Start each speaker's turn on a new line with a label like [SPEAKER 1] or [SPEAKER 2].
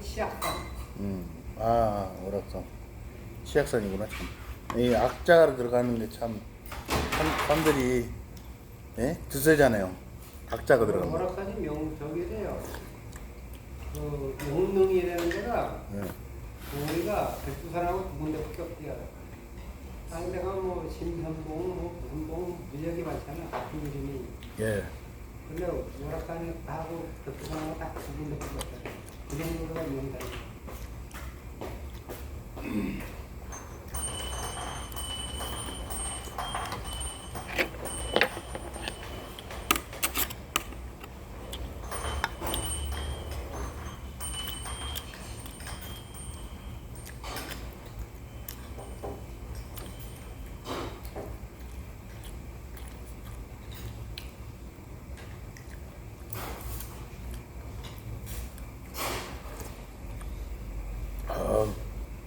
[SPEAKER 1] 치악산.
[SPEAKER 2] 음. 아, 오락산. 치악산이구나, 참. 이 악자가 들어가는 게 참, 참, 사람들이, 예? 드세잖아요. 악자가 들어가는 거.
[SPEAKER 1] 오락산이 명 저기래요. 그 용릉이라는 데가
[SPEAKER 2] 예.
[SPEAKER 1] 우리가 백두산하고 두 군데밖에 없대요. 다른 데가 뭐 신선봉, 뭐 무슨 봉 인력이 많잖아. 같은 이름이.
[SPEAKER 2] 예.
[SPEAKER 1] 근데 오락산에 하고 백두산하고 딱두 군데밖에 없어요. 그 정도가 유명하다. Um,